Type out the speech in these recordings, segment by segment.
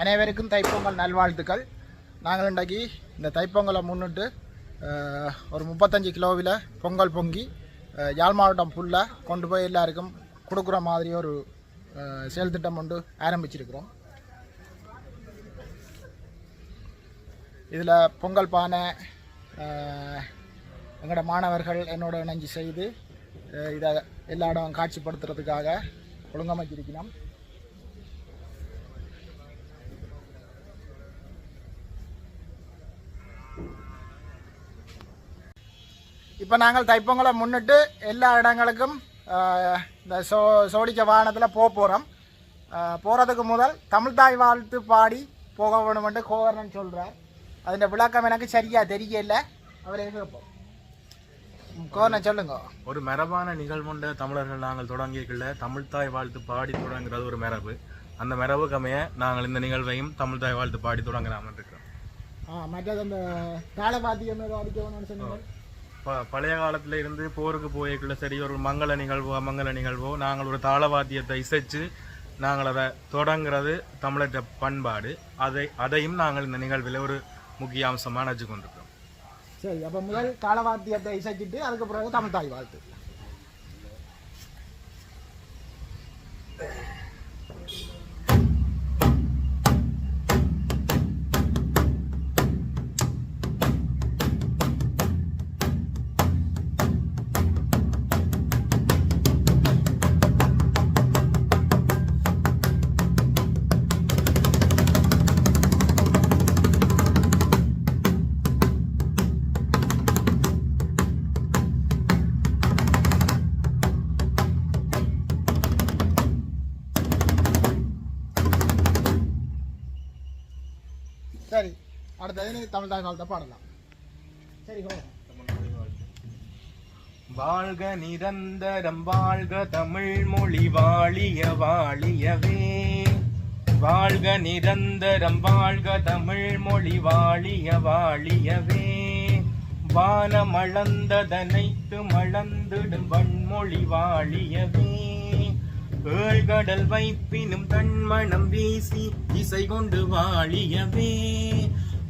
அனைவருக்கும் தைப்பொங்கல் நல்வாழ்த்துக்கள். நாங்கள் இன்றைக்கு இந்த தைப்பொங்கலை முன்னிட்டு ஒரு முப்பத்தஞ்சு கிலோவில் பொங்கல் பொங்கி யாழ் மாவட்டம் ஃபுல்லாக கொண்டு போய் எல்லாருக்கும் கொடுக்குற மாதிரி ஒரு செயல் திட்டம் கொண்டு ஆரம்பிச்சிருக்கிறோம். இதில் பொங்கல் பானை எங்களோட மாணவர்கள் என்னோட இணைஞ்சு செய்து இதை எல்லா இடம் காட்சிப்படுத்துறதுக்காக ஒழுங்கமைச்சிருக்கிறோம். இப்போ நாங்கள் தைப்பொங்கலை முன்னிட்டு எல்லா இடங்களுக்கும் இந்த சோ சோடிச்ச வாகனத்தில் போக போகிறோம் போகிறதுக்கு முதல் தமிழ்தாய் வாழ்த்து பாடி போக வேணுமென்று கோவர்ணன் சொல்கிறார் அதில் விளக்கம் எனக்கு சரியாக தெரியல. அவர் கேட்போம். ம், கோவர்ணன் சொல்லுங்க. ஒரு மரபான நிகழ்வுண்ட தமிழர்கள் நாங்கள் தொடங்கியக்குள்ள தமிழ்தாய் வாழ்த்து பாடி தொடங்குறது ஒரு மரபு. அந்த மரபுக்கு நாங்கள் இந்த நிகழ்வையும் தமிழ்தாய் வாழ்த்து பாடி தொடங்கலாம் இருக்கிறோம். மற்றது அந்த தாளபாத்தியம் ஏதோ அடிக்கணும்னு சொன்னீங்க பழைய காலத்துல இருந்து போருக்கு போயக்குள்ள சரி ஒரு மங்கள நிகழ்வோ அமங்கல நிகழ்வோ நாங்கள் ஒரு தாளவாத்தியத்தை இசைச்சு நாங்கள் அதை தொடங்குறது தமிழற்ற பண்பாடு. அதை அதையும் நாங்கள் இந்த நிகழ்வில் ஒரு முக்கிய அம்சமாக நினச்சி கொண்டிருக்கிறோம் சரி அப்போ முதல் தாளவாத்தியத்தை இசைச்சிட்டு அதுக்கு பிறகு தமிழ்தாய் வாழ்த்து. அடுத்தது தமிழ் தாய் வாழ்த்தை பாடலாம். சரி ஹோ வாழ்க நிரந்தரம் வாழ்க தமிழ் மொழி வாழிய வாழியவே. வாழ்க நிரந்தரம் வாழ்க தமிழ் மொழி வாழிய வாழியவே. வானம் அளந்ததனைத்து மளந்திடும் வன்மொழி வாழியவே. ஏழ்கடல் வைப்பினும் தன்மணம் வீசி இசை கொண்டு வாழியவே.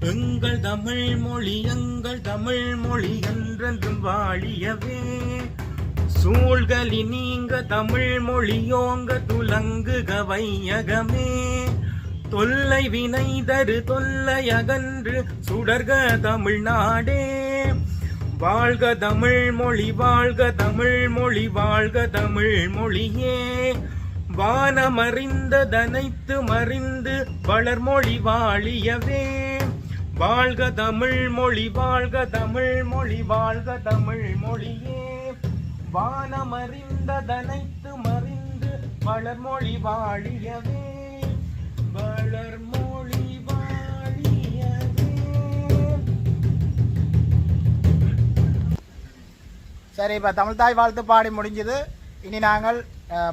எங்கள் தமிழ் மொழி எங்கள் தமிழ் மொழி என்றென்றும் வாழியவே. சூழ்களி நீங்க தமிழ் மொழியோங்க துலங்குக வையகமே. தொல்லை வினை தரு தொல்லை அகன்று சுடர்க தமிழ்நாடே வாழ்க தமிழ் மொழி வாழ்க தமிழ் மொழி வாழ்க தமிழ் மொழியே. வானமறிந்ததனைத்து மறிந்து வளர்மொழி வாழியவே. வாழ்க தமிழ் மொழி வாழ்க தமிழ் மொழி வாழ்க தமிழ் மொழியே. வானமறிந்ததனைத்து மறிந்து வளர்மொழி வாழியவே. வளர்மொழி வாழியவே. சரி இப்போ தமிழ்தாய் வாழ்த்து பாடி முடிஞ்சது. இனி நாங்கள்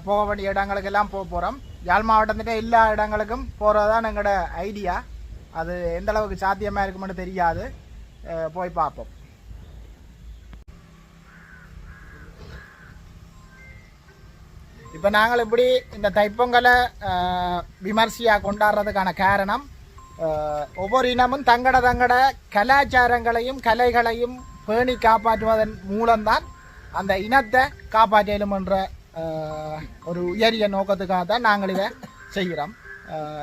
போக வேண்டிய இடங்களுக்கெல்லாம் போக போகிறோம் யாழ் மாவட்டத்திட்ட எல்லா இடங்களுக்கும் போகிறது தான் எங்களோட ஐடியா. அது எந்த அளவுக்கு சாத்தியமாக இருக்குமென்னு தெரியாது. போய் பார்ப்போம். இப்போ நாங்கள் இப்படி இந்த தைப்பொங்கலை விமர்சையாக கொண்டாடுறதுக்கான காரணம் ஒவ்வொரு இனமும் தங்கட தங்கட கலாச்சாரங்களையும் கலைகளையும் பேணி காப்பாற்றுவதன் மூலம்தான் அந்த இனத்தை காப்பாற்றலும் என்ற ஒரு உயரிய நோக்கத்துக்காக தான் நாங்கள் இதை செய்கிறோம்.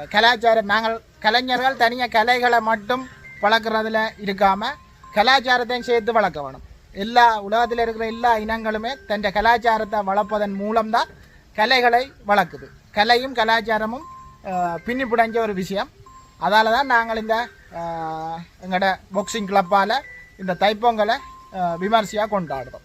கலாச்சாரம் நாங்கள் கலைஞர்கள் தனியாக கலைகளை மட்டும் வளர்க்குறதுல இருக்காமல் கலாச்சாரத்தையும் சேர்த்து வளர்க்க வேணும். எல்லா உலகத்தில் இருக்கிற எல்லா இனங்களுமே தன் கலாச்சாரத்தை வளர்ப்பதன் மூலம்தான் கலைகளை வளர்க்குது. கலையும் கலாச்சாரமும் அஹ், பின்னி ஒரு விஷயம். அதால் தான் நாங்கள் இந்த எங்களோட பாக்ஸிங் கிளப்பால் இந்த தைப்பொங்கலை விமர்சையாக கொண்டாடுறோம்.